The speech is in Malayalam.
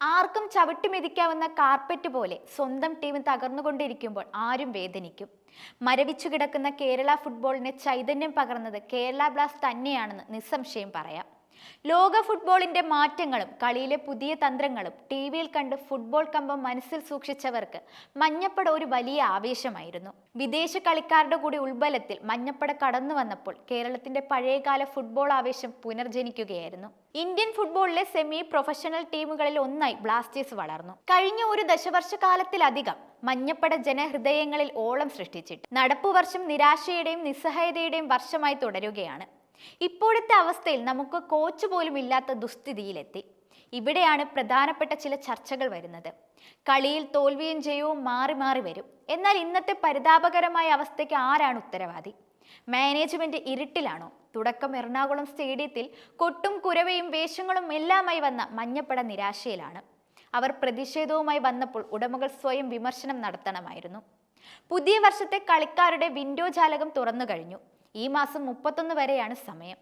ആർക്കും ചവിട്ടി മെതിക്കാവുന്ന കാർപ്പറ്റ് പോലെ സ്വന്തം ടീം തകർന്നുകൊണ്ടിരിക്കുമ്പോൾ ആരും വേദനിക്കും. മരവിച്ചു കിടക്കുന്ന കേരള ഫുട്ബോളിന് ചൈതന്യം പകർന്നത് കേരള ബ്ലാസ്റ്റ് തന്നെയാണെന്ന് നിസ്സംശയം പറയാം. ലോക ഫുട്ബോളിന്റെ മാറ്റങ്ങളും കളിയിലെ പുതിയ തന്ത്രങ്ങളും ടി വിയിൽ കണ്ട് ഫുട്ബോൾ കമ്പം മനസ്സിൽ സൂക്ഷിച്ചവർക്ക് മഞ്ഞപ്പട ഒരു വലിയ ആവേശമായിരുന്നു. വിദേശ കളിക്കാരുടെ കൂടി ഉൾബലത്തിൽ മഞ്ഞപ്പട കടന്നു വന്നപ്പോൾ കേരളത്തിന്റെ പഴയകാല ഫുട്ബോൾ ആവേശം പുനർജനിക്കുകയായിരുന്നു. ഇന്ത്യൻ ഫുട്ബോളിലെ സെമി പ്രൊഫഷണൽ ടീമുകളിൽ ഒന്നായി ബ്ലാസ്റ്റേഴ്സ് വളർന്നു. കഴിഞ്ഞ ഒരു ദശവർഷക്കാലത്തിലധികം മഞ്ഞപ്പട ജനഹൃദയങ്ങളിൽ ഓളം സൃഷ്ടിച്ചിട്ട് നടപ്പുവർഷം നിരാശയുടെയും നിസ്സഹായതയുടെയും വർഷമായി തുടരുകയാണ്. ഇപ്പോഴത്തെ അവസ്ഥയിൽ നമുക്ക് കോച്ച് പോലും ഇല്ലാത്ത ദുസ്ഥിതിയിലെത്തി. ഇവിടെയാണ് പ്രധാനപ്പെട്ട ചില ചർച്ചകൾ വരുന്നത്. കളിയിൽ തോൽവിയും ജയവും മാറി മാറി വരും. എന്നാൽ ഇന്നത്തെ പരിതാപകരമായ അവസ്ഥയ്ക്ക് ആരാണ് ഉത്തരവാദി? മാനേജ്മെന്റ് ഇരുട്ടിലാണോ? തുടക്കം എറണാകുളം സ്റ്റേഡിയത്തിൽ കൊട്ടും കുരവയും വേഷങ്ങളും എല്ലാമായി വന്ന മഞ്ഞപ്പട നിരാശയിലാണ്. അവർ പ്രതിഷേധവുമായി വന്നപ്പോൾ ഉടമകൾ സ്വയം വിമർശനം നടത്തണമായിരുന്നു. പുതിയ വർഷത്തെ കളിക്കാരുടെ വിൻഡോ ജാലകം തുറന്നു കഴിഞ്ഞു ഈ മാസം മുപ്പത്തൊന്ന് വരെയാണ് സമയം.